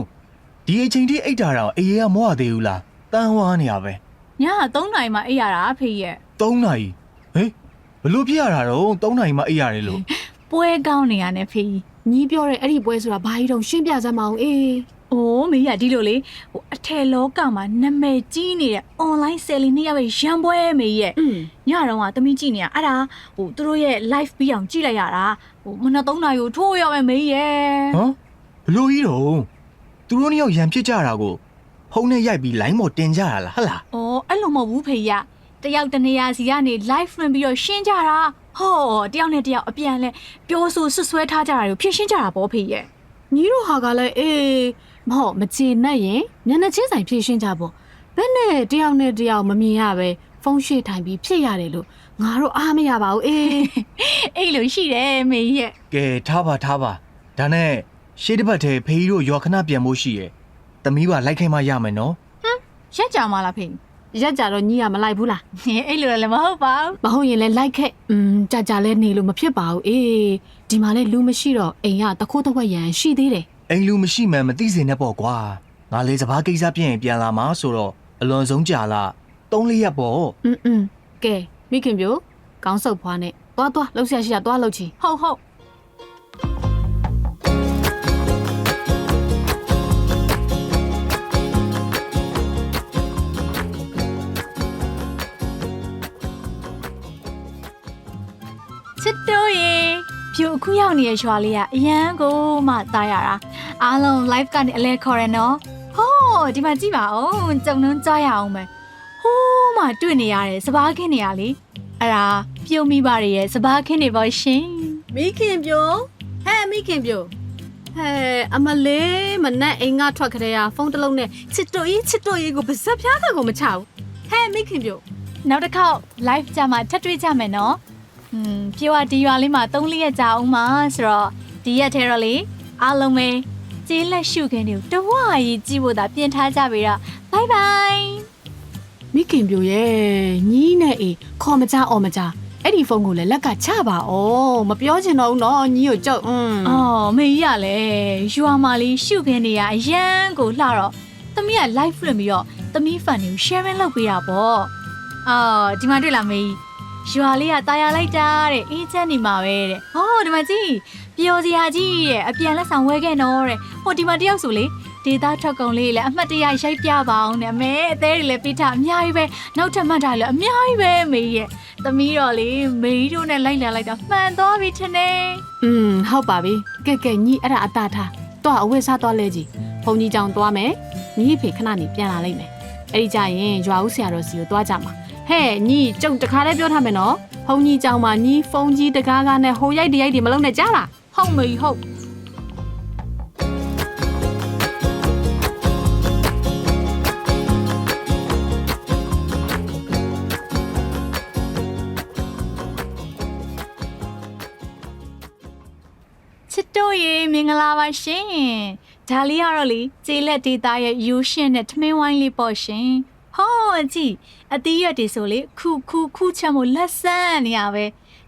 [SPEAKER 2] ဒီအချိန်ထိအိတ်တာတော့အေးရမောရသေးဘူးလား တန်းဝါနေရပဲ
[SPEAKER 3] ညက3နာရီမှအိပ်ရတာဖေရဲ့
[SPEAKER 2] 3နာရီဟေးဘလို့ဖြစ်ရတာတော့3နာရီမှအိတ်ရတယ်လို့
[SPEAKER 3] ပွဲကောင်းနေရနဲ့ဖေ
[SPEAKER 1] ညီပြောတဲ့အဲ့ဒီပွဲဆိုတာဘာကြီးတော့ရှင်းပြစမ်းမအောင်အေး
[SPEAKER 3] အိုးမေကြီးကဒီလိုလေဟိုအထယ်လောကမှာနာမည်ကြီးနေတဲ့ online selling နှစ်ယောက်ရဲ့ရန်ပွဲမေကြီးရဲ့
[SPEAKER 1] อืม
[SPEAKER 3] ညတော့ကသမီးကြည့်နေရအဲ့ဒါဟိုသူတို့ရဲ့ live ပြီးအောင်ကြည့်လိုက်ရတာဟိုမနက်3နာရီကိုထိုးရမယ်မေကြီးရဲ့
[SPEAKER 2] ဟမ်ဘလို့ကြီးတော့သူတို့နှစ်ယောက်ရန်ဖြစ်ကြတာကို ဖုန်းနဲ့ရိုက်ပြီး line ပေါ်တင်ကြရလားဟဟလား။
[SPEAKER 3] အော်အဲ့လိုမဟုတ်ဘူးဖေရ။တယောက်တနေရာစီကနေ live လွှင့်ပြီးတော့ရှင်းကြတာ။ဟောတယောက်နဲ့တယောက်အပြန်လဲပြောဆိုဆွဆွဲထားကြတာကိုဖြစ်ရှင်းကြတာပေါ့ဖေရဲ့
[SPEAKER 1] ညီတို့ဟာကလည်းအေးမဟုတ်မချေနဲ့ရင်မျက်နှာချင်းဆိုင်ဖြည့်ရှင်းကြပေါ့ဘယ်နဲ့တယောက်နဲ့တယောက်မမြင်ရပဲဖုန်းရှေ့ထိုင်ပြီးဖြစ်ရတယ်လို့ငါတို့အားမရပါဘူးအေး။
[SPEAKER 3] အဲ့လိုရှိတယ်မေရဲ့
[SPEAKER 2] ကဲထားပါထားပါဒါနဲ့ရှေးတစ်ပတ်တည်းဖေးကြီးတို့ရွာခဏပြန်ဖို့ရှိရဲ့ သမီးပါလိုက်ခိုင်းမှရမယ်နော်
[SPEAKER 3] ။ရက်ကြမှာလားဖေ
[SPEAKER 1] ရက်ကြတော့ညီကမလိုက်ဘူးလား
[SPEAKER 3] ။ဟင်အဲ့လိုလည်းမဟုတ်ပါဘူး
[SPEAKER 1] မဟုတ်ရင်လည်းလိုက်ခဲ့อืมကြာကြာလဲနေလို့မဖြစ်ပါဘူးအေးဒီမှာလဲလူမရှိတော့အိမ်ကတခိုးတစ်ဝက်ရန်ရှိသေးတယ်
[SPEAKER 2] အိမ်လူမရှိမှန်းမသိစင်နဲ့ပေါ့ကွာငါလေးစပားကိစ္စပြင်းရင်ပြန်လာမှာဆိုတော့အလွန်ဆုံးကြာလာ3လေးရက်ပေါ့
[SPEAKER 1] อืมอืมကဲမိခင်ပြိုကောင်းဆုပ်ဖွားနဲ့သွားသွားလှုပ်ရှားရှိတာသွားလှုပ်ချီ
[SPEAKER 3] ။ဟုတ်ဟုတ် ဖြူအခုရောက်နေတဲ့ရွာလေးကအရန်ကိုမှတားရတာအားလုံး live ကနေအလဲခေါ်ရနော်ဟောဒီမှာကြည့်ပါဦးကြုံနှန်းကြားရအောင်မယ်ဟိုးမှတွေ့နေရတယ်စပားခင်းနေရလေအဲ့ဒါပြုံးမိပါရဲ့စပားခင်းနေပါရှင်
[SPEAKER 1] မိခင်ပြိုဟဲ့မိခင်ပြိုဟဲ့အမလေးမနဲ့အိမ်ကထွက်ခတဲ့ကဖုန်းတစ်လုံးနဲ့ချစ်တို့ကြီးချစ်တို့ကြီးကိုပါဇက်ပြားတာကိုမချဘူးဟဲ့မိခင်ပြို
[SPEAKER 3] နောက်တစ်ခေါက် live ကြမှာထပ်တွေ့ကြမယ်နော်။ อืมပြေဝဒီရွာလေးမှာ3လရက်ကြာအောင်မှာဆိုတော့ဒီရက်ထဲတော့လေအားလုံးပဲကျေးလက်ရှုခင်းတွေကိုတဝါရီကြည့်ဖို့သာပြင်ထားကြပြီတော့ bye bye
[SPEAKER 1] မိခင်ပြိုရဲ့ညီးနဲ့အေးခေါ်မကြအော်မကြအဲ့ဒီဖုန်းကိုလည်းလက်ကချပါဩမပြောချင်တော့ဘူးနော်ညီကိုကြောက်อืม
[SPEAKER 3] အော်မေကြီးကလည်းရွာမှာလေးရှုခင်းနေရအရန်ကိုလှတော့သမီးက live လွှင့်ပြီးတော့သမီး fan တွေကို sharing လုပ်ပေးတာပေါ့အော်ဒီမှာတွေ့လားမေကြီး ရွာလေးကตายရလိုက်တာတဲ့အေးချမ်းနေမှာပဲတဲ့ဟောဒီမှာကြည့်ပျော်စရာကြီးရဲ့အပြန်လက်ဆောင်ဝဲခဲ့နော်တဲ့ဟိုဒီမှာတယောက်ဆိုလေဒေတာထွက်ကုန်လေးလည်းအမှတ်တရရိုက်ပြပါအောင်နဲ့အမဲအသေးတွေလည်းပြထားအများကြီးပဲနောက်ထပ်မှတ်ထားလည်းအများကြီးပဲမေရဲ့သမီးတော်လေးမေတို့နဲ့လိုက်လာလိုက်တော့မှန်သွားပြီထင်တယ်
[SPEAKER 1] อืมဟုတ်ပါပြီကဲကဲညီအဲ့ဒါအတားထားတော့အဝတ်စားသွားလဲကြီးဘုံကြီးကြောင်သွားမယ်ညီဖေခဏနေပြန်လာလိမ့်မယ်အဲ့ဒီကြရင်ရွာဦးဆရာတော်စီကိုသွားကြမှာ ဟဲ့ညီကျုပ်တခါတည်းပြောထားမယ်နော်ဘုံကြီးကြောင်မှာညီဖုန်းကြီးတကားကားနဲ့ဟိုရိုက်တရိုက်တွေမလုံးနဲ့ကြားလား
[SPEAKER 3] ဟုတ်မေဟုတ်ချစ်တို့ရေမင်္ဂလာပါရှင်ဒါလေးကတော့လေကျေးလက်ဒေတာရဲ့ယူရှင်နဲ့ထမင်းဝိုင်းလေးပေါ့ရှင် ဟောကြည့်အသီးရွက်တွေဆိုလေခုခုခုချက်မို့လက်ဆန်းနေရပဲ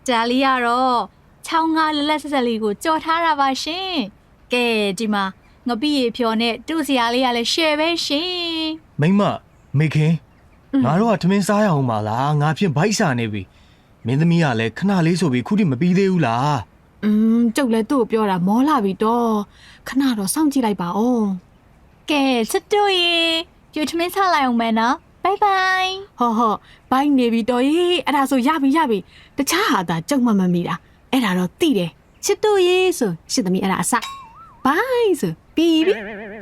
[SPEAKER 3] ဒါလေးကတော့ချောင်းငါလက်လက်ဆက်ဆက်လေးကိုကြော်ထားတာပါရှင်ကဲဒီမှာငပိရေဖြော်နဲ့တူစရာလေးကလည်း share ပဲရှင်
[SPEAKER 2] မိမမေခင်ငါတို့ကထမင်းစားရအောင်ပါလားငါဖြင့်ဗိုက်စာနေပြီမင်းသမီးကလည်းခဏလေးဆိုပြီးခုထိမပြီးသေးဘူးလား
[SPEAKER 1] อืมကျုပ်လည်းသူ့ကိုပြောတာမောလာပြီတော့ခဏတော့စောင့်ကြည့်လိုက်ပါဦး
[SPEAKER 3] ကဲချစ်တို့ရေ ပြူထမင်းစားလိုက်အောင်မယ်နော်ဘိုင်ဘိုင်
[SPEAKER 1] ဟောဟောဘိုင်းနေပြီတော်ရေးအဲ့ဒါဆိုရပြီရပြီတခြားဟာသာကျုပ်မှမမိတာအဲ့ဒါတော့တိတယ်ချစ်တို့ရေးဆိုရှစ်သမီးအဲ့ဒါအစဘိုင်းဆိုပြီးပြီ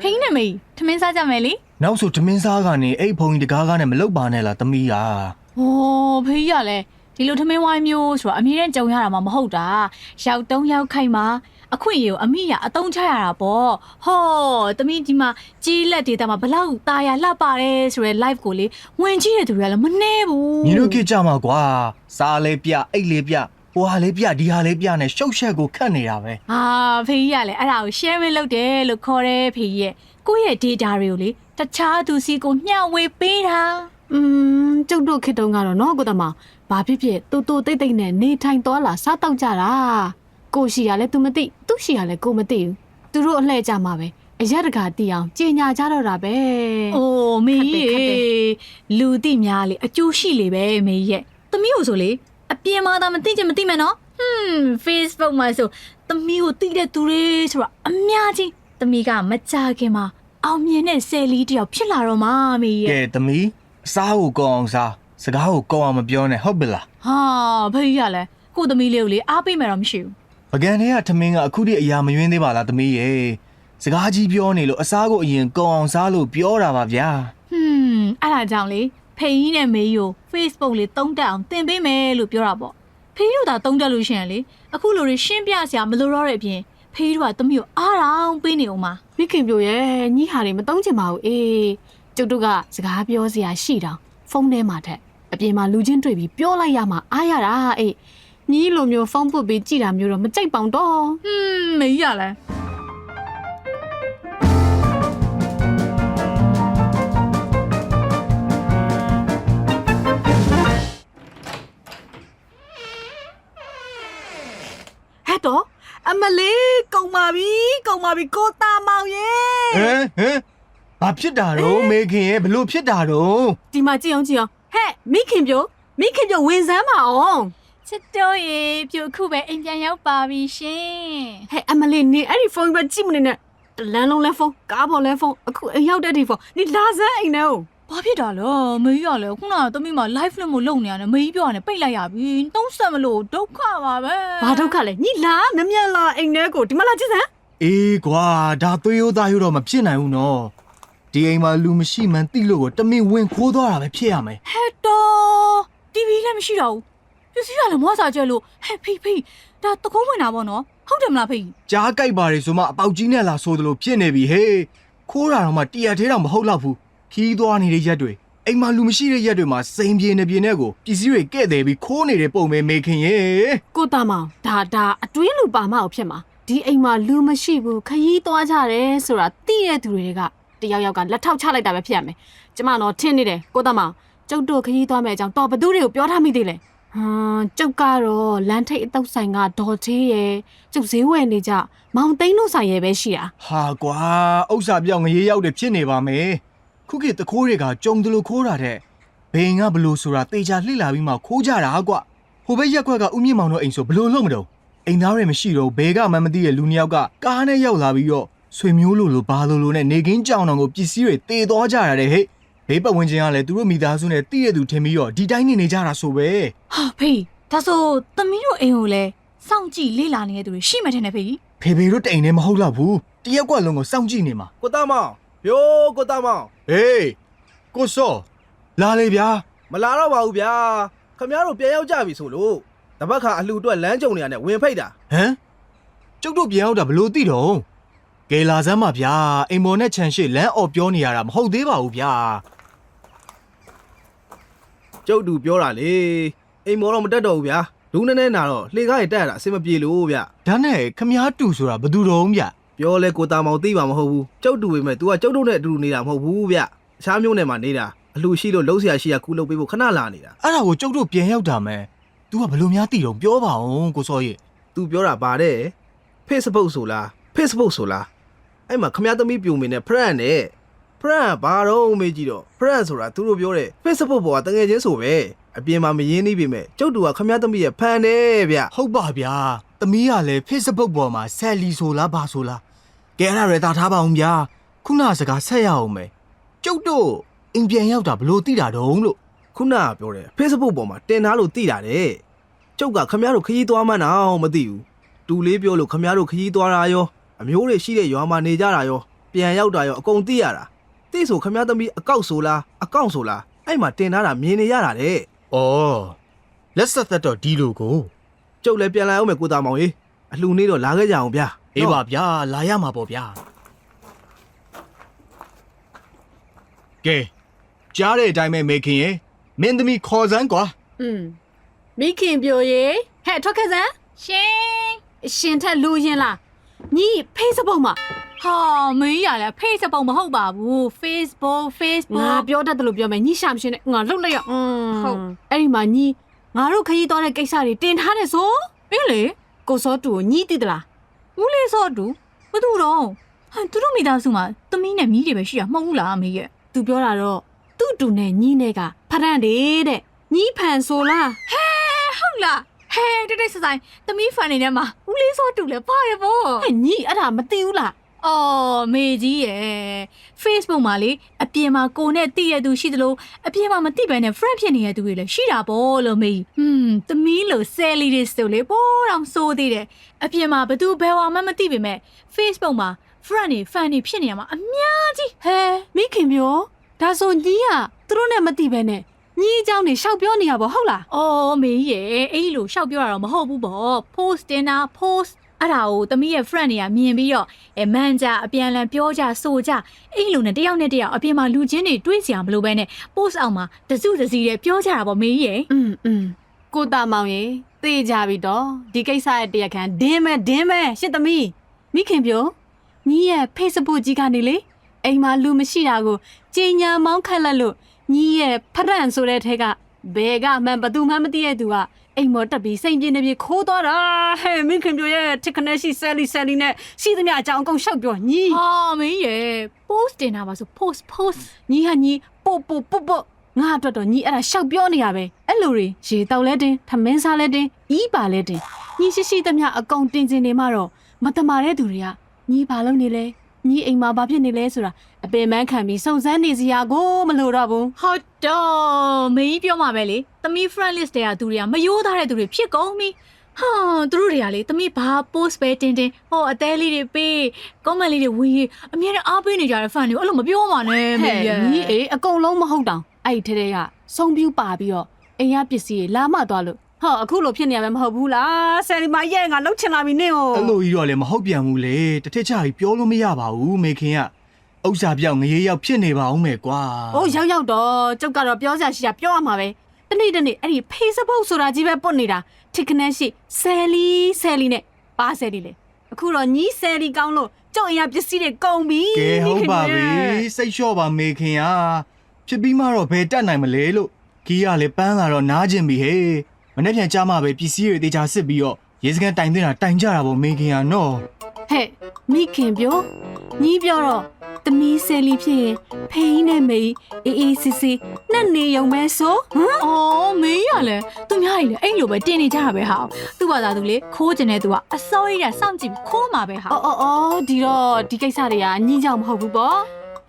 [SPEAKER 3] ဖိန်းနေမေထမင်းစားကြမယ်လေ
[SPEAKER 2] နောက်ဆိုဓမင်းစားကနေအဲ့ဖုန်ကြီးတကားကားနဲ့မလုတ်ပါနဲ့လားသမီးอ่ะ
[SPEAKER 3] ဟိုဖေးရလဲဒီလိုထမင်းဝိုင်းမျိုးဆိုတာအမြဲတမ်းကြုံရတာမှမဟုတ်တာရောက်တုံးရောက်ခိုက်မှာ အခွင့်အရေးကိုအမိရအတုံးချရတာပေါ့ဟောသမီးဒီမှာကြီးလက်ဒေတာမှာဘလောက်ตาရလှပါတယ်ဆိုရဲ live ကိုလေဝင်ကြည့်ရတဲ့သူတွေကလည်းမနှဲဘူး
[SPEAKER 2] ညီတို့ကြကြမှာကွာစားလေးပြအိတ်လေးပြဟိုဟာလေးပြဒီဟာလေးပြနဲ့ရှုပ်ရှက်ကိုခတ်နေတာပဲ
[SPEAKER 3] ဟာဖေးရလဲအဲ့ဒါကို sharing လုပ်တယ်လို့ခေါ်တယ်ဖေးရဲ့ကိုယ့်ရဲ့ data တွေကိုလေတခြားသူစီကိုမျှဝေပေးတာ
[SPEAKER 1] อืมကျုပ်တို့ခေတ်တုန်းကတော့နော်ကိုတမဘာဖြစ်ဖြစ်တူတူတိတ်တိတ်နဲ့နေထိုင်သွားလာစားတော့ကြတာ ကိုရှိရလဲ तू မသိသူရှိရလဲကိုမသိဘူးသူတို့အလှဲ့ကြမှာပဲအရက်တကာတီအောင်ကြင်ညာကြတော့တာပဲ။
[SPEAKER 3] အိုးမေ
[SPEAKER 1] ခက်တယ်ခက်တယ်
[SPEAKER 3] ကြီးလူသိများလေအကျိုးရှိလေပဲမေကြီးရဲ့။သမီးကိုဆိုလေအပြင်မှာသာမသိချင်မသိမယ်နော်။ဟွန်း Facebook မှာဆိုသမီးကိုသိတဲ့သူတွေဆိုတာအများကြီးသမီးကမကြခင်မှာအောင်မြင်တဲ့ဆယ်လီတယောက်ဖြစ်လာတော့မှမေကြီး
[SPEAKER 2] ကဲ
[SPEAKER 3] ရဲ့
[SPEAKER 2] သမီးအစားကိုကောင်းအောင်စားစကားကိုကောင်းအောင်မပြောနဲ့ဟုတ်ပြီလား။
[SPEAKER 3] ဟာဖေးရလဲကိုသမီးလေးကိုလေအားပေးမယ်တော့မရှိဘူး
[SPEAKER 2] ပကံတွေကထမင်းကအခုထိအရာမယွင်းသေးပါလားသမီးရေစကားကြီးပြောနေလို့အစားကိုအရင်ကောင်းအောင်စားလို့ပြောတာပါဗျာ။
[SPEAKER 3] ဟွန်းအဲ့ဒါကြောင့်လေဖေးကြီးနဲ့မေကြီးကို Facebook လေးတုံးတက်အောင်သင်ပေးမယ်လို့ပြောတာပေါ့။ဖေးတို့သာတုံးတက်လို့ရှိရင်လေအခုလိုတွေရှင်းပြစရာမလိုတော့တဲ့အပြင်ဖေးတို့ကသမီးကိုအားတောင်ပေးနေအောင်ပါ
[SPEAKER 1] မိခင်ပြိုရဲ့ညီဟာတွေမတုံးချင်ပါဘူးအေးကျုပ်တို့ကစကားပြောစရာရှိတောင်ဖုန်းထဲမှာထက်အပြင်မှာလူချင်းတွေ့ပြီးပြောလိုက်ရမှာအားရတာအေး ညီလိုမျိုးဖုန်းပုတ်ပြီးကြည်တာမျိုးတော့မကြိုက်ပောင်တော့
[SPEAKER 3] ဟွန်းမေကြီးရလဲ
[SPEAKER 5] ဟဲ့တော့အမလေးကုံပါပြီကုံပါပြီကိုတာမောင်ရေ
[SPEAKER 2] ဟမ်ဟမ်ဘာဖြစ်တာတော့မေခင်ရဲ့ဘလို့ဖြစ်တာတော့
[SPEAKER 1] ဒီမှာကြည့်အောင်ကြည့်အောင်ဟဲ့မိခင်ပြိုမိခင်ပြိုဝင်စမ်းပါအောင်
[SPEAKER 3] ချစ်တော်ရေပြိုခုပဲအိမ်ပြန်ရောက်ပါပြီရှင်
[SPEAKER 1] ဟဲ့အမလေးနေအဲ့ဒီဖုန်းပဲကြည့်မနေနဲ့တလန်းလုံးလဲဖုန်းကားပေါ်လဲဖုန်းအခုအိမ်ရောက်တဲ့ဒီဖုန်းနေလာစမ်းအိမ်နဲ့ဟုတ်
[SPEAKER 3] ဘာဖြစ်တာလဲမေကြီးရလဲခုနကသမီးမ live လို့မလုပ်နေရတယ်မေကြီးပြောရတယ်ပိတ်လိုက်ရပြီတုံးဆက်မလို့ဒုက္ခပါပဲ
[SPEAKER 1] ဘာဒုက္ခလဲညီလာမမြတ်လာအိမ်ထဲကိုဒီမှာလာကြည့်စမ်း
[SPEAKER 2] အေးကွာဒါသွေးရိုးသားရိုးတော့မဖြစ်နိုင်ဘူးနော်ဒီအိမ်မှာလူမရှိမှန်းသိလို့ကိုတမင်ဝင်ခိုးသွားတာပဲဖြစ်ရမယ်
[SPEAKER 3] ဟဲ့တော် TV လည်းမရှိတော့ဘူး ပစ္စည်းကလည်းမွားစာကျဲလို့ဟဲ့ဖိဖိဒါတကုံးဝင်တာပေါ့နော်ဟုတ်တယ်မလားဖိ
[SPEAKER 2] ကြားကြိုက်ပါလေဆိုမှအပေါက်ကြီးနဲ့လာဆိုသလိုဖြစ်နေပြီဟေးခိုးတာတော့မှတရက်သေးတော့မဟုတ်တော့ဘူးခီးသွားနေတဲ့ရက်တွေအိမ်မှာလူမရှိတဲ့ရက်တွေမှာစိန်ပြေနေပြေနေကိုပစ္စည်းတွေကဲ့တယ်ပြီးခိုးနေတဲ့ပုံပဲမေခင်ရဲ့
[SPEAKER 1] ကိုတာမောင်ဒါဒါအတွင်းလူပါမအောင်ဖြစ်မှာဒီအိမ်မှာလူမရှိဘူးခရီးသွားကြတယ်ဆိုတာသိတဲ့သူတွေကတယောက်ယောက်ကလက်ထောက်ချလိုက်တာပဲဖြစ်ရမယ်ကျမတော့ထင်နေတယ်ကိုတာမောင်ကျုပ်တို့ခရီးသွားမယ်အကြောင်းတော်ဘသူတွေကိုပြောထားမိသေးလဲ ဟမ်ကျုပ်ကတော့လမ်းထိပ်အတုပ်ဆိုင်ကဒေါ်သေးရဲ့ကျုပ်ဈေးဝယ်နေကြမောင်သိန်းတို့ဆိုင်ရဲ့ပဲရှိတာ
[SPEAKER 2] ဟာကွာဥစ္စာပြောင်းငရေးရောက်တယ်ဖြစ်နေပါမယ်ခုခေတ်တခိုးတွေကကြုံတယ်လို့ခိုးတာတဲ့ဘိန်ကဘလို့ဆိုတာတေချာလှိလာပြီးမှခိုးကြတာကွဟိုဘက်ရက်ခွက်ကဥမြင့်မောင်တို့အိမ်ဆိုဘလို့လုံးမတော့အိမ်သားတွေမရှိတော့ဘဲကမှမသိတဲ့လူနှစ်ယောက်ကကားနဲ့ရောက်လာပြီးတော့ဆွေမျိုးလိုလိုဘာလိုလိုနဲ့နေကင်းကြောင်တော်ကိုပစ္စည်းတွေတေသွားကြရတယ်ဟဲ့ ဘေးပတ်ဝန်းကျင်ကလည်းသူတို့မိသားစုနဲ့တည့်ရသူထင်ပြီးတော့ဒီတိုင်းနေနေကြတာဆိုပဲ
[SPEAKER 3] ဟာဖိဒါဆိုသမီးတို့အိမ်ကိုလည်းစောင့်ကြည့်လေ့လာနေတဲ့သူတွေရှိမှထင်တယ်ဖိ
[SPEAKER 2] ဖေဖေတို့တိမ်နေမဟုတ်တော့ဘူးတရက်ကွက်လုံးကိုစောင့်ကြည့်နေမှာ
[SPEAKER 6] ကိုတမောင်ဗျိုးကိုတမောင်
[SPEAKER 2] ဟေးကိုစောလာလေဗျာ
[SPEAKER 6] မလာတော့ပါဘူးဗျာခမရတို့ပြန်ရောက်ကြပြီဆိုလို့တပတ်ခါအလှအတွက်လမ်းကြုံနေရတဲ့ဝင်ဖိတ်တာ
[SPEAKER 2] ဟမ်ကျုပ်တို့ပြန်ရောက်တာဘလို့သိတော့ကဲလာစမ်းပါဗျာအိမ်မော်နဲ့ခြံရှိလမ်းအော်ပြောနေရတာမဟုတ်သေးပါဘူးဗျာ
[SPEAKER 6] ကျုပ်တူပြောတာလေအိမ်မော်တော့မတက်တော့ဘူးဗျာဒူးနဲနဲနာတော့လှေကားရတက်ရတာအဆင်မပြေလို့ဗျ
[SPEAKER 2] ဒါနဲ့ခမားတူဆိုတာဘသူတော်ဗျ
[SPEAKER 6] ပြောလဲကိုတမောင်သိပါမဟုတ်ဘူးကျုပ်တူပဲမဲ့ तू ကကျုပ်တို့နဲ့အတူတူနေတာမဟုတ်ဘူးဗျအခြားမျိုးနယ်မှာနေတာအလှရှိလို့လုံးဆရာရှိရခုလုပ်ပေးဖို့ခဏလာနေတာ
[SPEAKER 2] အဲ့ဒါကိုကျုပ်တို့ပြန်ရောက်တာမယ် तू ကဘလို့များသိတော့ပြောပါအောင်ကိုစောရဲ့
[SPEAKER 6] तू ပြောတာဗါတဲ့ Facebook ဆိုလား Facebook ဆိုလားအဲ့မှာခမရသမီးပြိုမင်းနဲ့ friend နဲ့ friend ကဘာတော့မေးကြည့်တော့ friend ဆိုတာသူတို့ပြောတဲ့ Facebook ပေါ်ကတငယ်ချင်းဆိုပဲအပြင်မှာမရင်းနှီးပေမဲ့ကျုပ်တူကခမရသမီးရဲ့ဖန်တယ်ဗျ
[SPEAKER 2] ဟုတ်ပါဗျာသမီးကလည်း Facebook ပေါ်မှာဆယ်လီဆိုလားဘာဆိုလားကဲအဲ့ဒါရတာထားပါအောင်ဗျာခုနစကားဆက်ရအောင်မယ်ကျုပ်တို့အိမ်ပြန်ရောက်တာဘလို့သိတာတုံးလို့
[SPEAKER 6] ခုနကပြောတယ် Facebook ပေါ်မှာတင်ထားလို့သိတာတဲ့ကျုပ်ကခမရတို့ခရီးသွားမှန်းတော့မသိဘူးတူလေးပြောလို့ခမရတို့ခရီးသွားတာရောအမျိုးတွေရှိတဲ့ရွာမှာနေကြတာရောပြန်ရောက်တာရောအကုန်သိရတာ တိဆိုခမရသမီးအကောက်ဆိုလားအကောင့်ဆိုလားအဲ့မှာတင်ထားတာမြင်နေရတာတဲ့။
[SPEAKER 2] အော်လက်ဆက်သက်တော့ဒီလိုကို
[SPEAKER 6] ကျုပ်လည်းပြန်လာအောင်မယ်ကိုသားမောင်ကြီးအလှနေတော့လာခဲ့ကြအောင်ဗျာ
[SPEAKER 2] အေးပါဗျာလာရမှာပေါ့ဗျာကဲကြားတဲ့အတိုင်းပဲမေခင်ရေမင်းသမီးခေါ်စမ်းကွာ
[SPEAKER 1] อืมမိခင်ပြိုရေဟဲ့ထွက်ခဲ့စမ်း
[SPEAKER 3] ရှင်
[SPEAKER 1] ရှင်ထက်လူရင်လားညီ Facebook မှာ
[SPEAKER 3] ဟာမေးရလဲ Facebook မဟုတ်ပါဘူး Facebook
[SPEAKER 1] ငါ
[SPEAKER 3] Facebook
[SPEAKER 1] ပြောတတ်တယ်လို့ပြောမယ်ညီရှာမရှင်နဲ့ငါလှုပ်လိုက်ရอืม
[SPEAKER 3] ဟုတ်
[SPEAKER 1] အဲ့ဒီမှာညီငါတို့ခရီးသွားတဲ့ကိစ္စတွေတင်ထားတယ်ဆို
[SPEAKER 3] အေးလေ
[SPEAKER 1] ကိုစောတူကိုညီသိသလား
[SPEAKER 3] ဦးလေးစောတူဘသူတော့ဟမ်သူတို့မိသားစုမှာသမီးနဲ့မီးတွေပဲရှိရမဟုတ်ဘူးလားအမေရဲ့
[SPEAKER 1] သူပြောတာတော့သူ့တူနဲ့ညီနဲ့ကဖရန့်တယ်တဲ့ညီဖန်ဆိုလား
[SPEAKER 3] ဟုတ်လားဟဲတိတ်တိတ်ဆိုင်သမီးဖန်နေထဲမှာဦးလေးစောတူလည်းပါရပေါ့
[SPEAKER 1] ဟဲ့ညီအဲ့ဒါမသိဘူးလား
[SPEAKER 3] အော်မေကြီးရဲ့ Facebook မှာလေအပြင်မှာကိုနဲ့တည့်ရသူရှိသလိုအပြင်မှာမသိဘဲနဲ့ friend ဖြစ်နေတဲ့သူတွေလည်းရှိတာပေါ့လို့မေကြီးဟွန်းသမီးလို့ဆယ်လီတွေဆိုလေပိုးတော့စိုးသေးတယ်အပြင်မှာဘသူဘယ်ဝါမှမသိပေမဲ့ Facebook မှာ friend တွေ fan တွေဖြစ်နေရမှာအများကြီး
[SPEAKER 1] ဟဲမိခင်ပြောဒါဆိုညီကသူတို့နဲ့မသိပဲနဲ့ညီအကြောင်းနေရှောက်ပြောနေရပါဟုတ်လား
[SPEAKER 3] အော်မေကြီးရဲ့အဲ့လိုရှောက်ပြောတာတော့မဟုတ်ဘူးပေါ့ post တင်တာ post အဲ့ဒါကိုသမီးရဲ့ friend တွေကမြင်ပြီးတော့အဲမန်ကြအပြန်အလန်ပြောကြဆိုကြအဲ့လိုနဲ့တယောက်နဲ့တယောက်အပြင်မှာလူချင်းတွေတွေးကြရမလို့ပဲနဲ့ post အောင်မှာတစုတစည်းတွေပြောကြတာပေါ့မေကြီးရဲ့
[SPEAKER 1] อืมอืมကိုတာမောင်ရေသိကြပြီတော့ဒီကိစ္စရဲ့တရားခံဒင်းမဲဒင်းမဲရှစ်သမီးမိခင်ပြောညီရဲ့ Facebook ကြီးကနေလေအိမ်မှာလူမရှိတာကိုကြင်ညာမောင်းခက်လက်လို့ညီရဲ့ဖရန့်ဆိုတဲ့ထဲကဘယ်ကမှန်ဘသူမှမသိတဲ့သူက အိမ်မော်တက်ပြီးစိတ်ပြင်းနေပြီးခိုးသွားတာဟဲ့မိခင်ပြောရဲ့ technique ရှိ selly selly နဲ့ရှိသမျှအကြောင်းအကုန်ရှောက်ပြောညီ
[SPEAKER 3] ဟာမေကြီးရဲ့ post တင်တာပါဆို post post
[SPEAKER 1] ညီဟာညီပို့ပို့ပို့ပို့ငါအတွက်တော့ညီအဲ့ဒါရှောက်ပြောနေရပဲအဲ့လိုတွေရေတောက်လဲတင်ထမင်းစားလဲတင်ဤပါလဲတင်ညီရှိရှိသမျှအကောင်တင်စင်နေမှတော့မတမာတဲ့သူတွေကညီဘာလုပ်နေလဲ ညီအိမ်မှာဘာဖြစ်နေလဲဆိုတာအပင်ပန်းခံပြီးစုံစမ်းနေစရာကိုမလိုတော့ဘူး
[SPEAKER 3] ဟုတ်တော့မေကြီးပြောမှာပဲလေသမီး friend list တွေကသူတွေကမယိုးသားတဲ့သူတွေဖြစ်ကုန်ပြီဟာသူတို့တွေကလေသမီးဘာ post ပဲတင်တင်ဟောအသေးလေးတွေပေး comment လေးတွေဝင်ရေးအများနဲ့အားပေးနေကြတဲ့ fan တွေအဲ့လိုမပြောပါနဲ့မေ
[SPEAKER 1] ဟဲ့
[SPEAKER 3] ကြီးရဲ့
[SPEAKER 1] ညီအေးအကုန်လုံးမဟုတ်တောင်အဲ့ဒီထဲထဲကဆုံးပြူပါပြီးတော့အိမ်ရပစ္စည်းတွေလာမသွားလို့ ဟောအခုလိုဖြစ်နေရမယ်မဟုတ်ဘူးလားဆယ်လီမရဲ့ငါလှုပ်ချင်လာပြီနင့်ဟော
[SPEAKER 2] အဲ့လိုကြီးတော့လည်းမဟုတ်ပြန်ဘူးလေတစ်ထစ်ချကြီးပြောလို့မရပါဘူးမေခင်ကဥစ္စာပြောင်းငရေရောက်ဖြစ်နေပါအောင်မယ်ကွာ။
[SPEAKER 1] အိုးရောက်ရောက်တော့ကျုပ်ကတော့ပြောစရာရှိတာပြောရမှာပဲ။တနေ့တနေ့အဲ့ဒီ Facebook ဆိုတာကြီးပဲပုတ်နေတာ။ TikTok ရှိဆယ်လီဆယ်လီနဲ့ပါဆယ်လီလေ။အခုတော့ညီဆယ်လီကောင်းလို့ကျုပ်အရာပစ္စည်းတွေကုန်ပြီ။
[SPEAKER 2] ကဲဟုတ်ပါပြီ
[SPEAKER 1] မိခင်ရဲ့
[SPEAKER 2] စိတ်လျှော့ပါမေခင်ကဖြစ်ပြီးမှတော့ဘယ်တတ်နိုင်မလဲလို့ခီးရလေပန်းလာတော့နားကျင်ပြီဟေး မနေ့ပြန်ကြားမှပဲပစ္စည်းတွေတေချာစစ်ပြီးတော့ရေစကန်တိုင်တင်တာတိုင်ကြတာပေါ့မေခင်ကနော်
[SPEAKER 1] ဟဲ့မိခင်ပြောညီပြောတော့သမီးဆယ်လီဖြစ်ရင်ဖိင်းနဲ့မေးအေးအေးစစ်စစ်နဲ့နေရုံပဲဆိုဟမ်
[SPEAKER 3] အော်မေကြီးကလည်းသူများကြီးလေအဲ့လိုပဲတင်နေကြတာပဲဟာသူ့ဘာသာသူလေခိုးကျင်တဲ့သူကအစိုးရစောင့်ကြည့်ပြီးခိုးမှာပဲဟာ
[SPEAKER 1] အော်အော်အော်ဒီတော့ဒီကိစ္စတွေကညီကြောင်မဟုတ်ဘူးပေါ့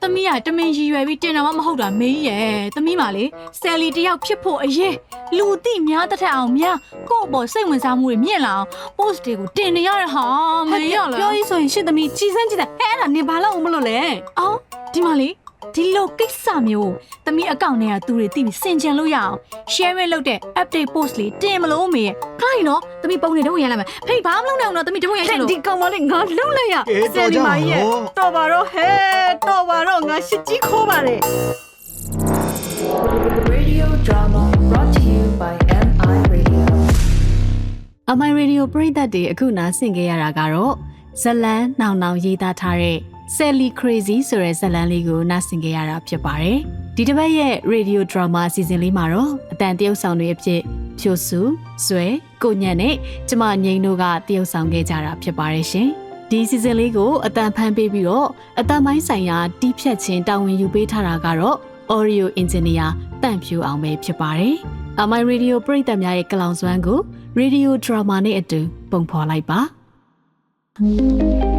[SPEAKER 3] သမီးကတမင်ရည်ရွယ်ပြီးတင်တာမှမဟုတ်တာမေးရဲ့သမီးမလေဆယ်လီတယောက်ဖြစ်ဖို့အရေးလူသိများတစ်ထက်အောင်များကိုယ့်အပေါ်စိတ်ဝင်စားမှုတွေမြင့်လာအောင် post တွေကိုတင်နေရတဲ့ဟာမေးရလေ
[SPEAKER 1] ပြောရေးဆိုရင်ရှစ်သမီးကြည်စမ်းကြည့်တယ်ဟဲ့အဲ့ဒါနေဘာလို့မလို့လဲ
[SPEAKER 3] အော်ဒီမလေး ဒီလိုကိစ္စမျိုးသမီးအကောင့်ထဲကသူတွေသိပြီးစင်ကြင်လို့ရအောင် sharing လုပ်တဲ့ update post လေးတင်မလို့မေးရဲ့ခိုင်းနော်သမီးပုံနေတော့ရလာမယ်ဖေးဘာမှမလုပ်နိုင်ဘူးနော်သမီးတပုံရချင်လို့
[SPEAKER 1] ဒီကောင်မလေးငါလုံးလိုက်ရ
[SPEAKER 2] ကဲတော်ကြပါ
[SPEAKER 1] ရဲ့
[SPEAKER 2] တော့
[SPEAKER 1] တော်ပါတော့ဟဲ့တော်ပါတော့ငါရှစ်ကြီးခိုးပါတယ်
[SPEAKER 7] Radio drama brought to you by MI Radio.
[SPEAKER 8] ။ MI Radio ပရိသတ်တွေအခုနားဆင်ကြရတာကတော့ဇလန်းနောင်နောင်ရေးသားထားတဲ့ Sally Crazy ဆိုတဲ့ဇလန်းလေးကိုနားဆင်ကြရတာဖြစ်ပါတယ်။ဒီတစ်ပတ်ရဲ့ Radio Drama အစီအစဉ်လေးမှာတော့အတန်တရုပ်ဆောင်တွေအဖြစ်ဖြိုစု၊ဇွဲ၊ကိုညံနဲ့ကျမငိမ့်တို့ကတရုပ်ဆောင်ခဲ့ကြတာဖြစ်ပါတယ်ရှင်။ဒီစီစဉ်လေးကိုအတန်ဖန်ပေးပြီးတော့အတန်ပိုင်းဆိုင်ရာတီးဖြတ်ခြင်းတာဝန်ယူပေးထားတာကတော့ Audio Engineer တန့်ဖြူအောင်ပဲဖြစ်ပါတယ်။ MI Radio ပရိသတ်များရဲ့ကလောင်စွမ်းကို Radio Drama နဲ့အတူပုံဖော်လိုက်ပါ
[SPEAKER 7] Thank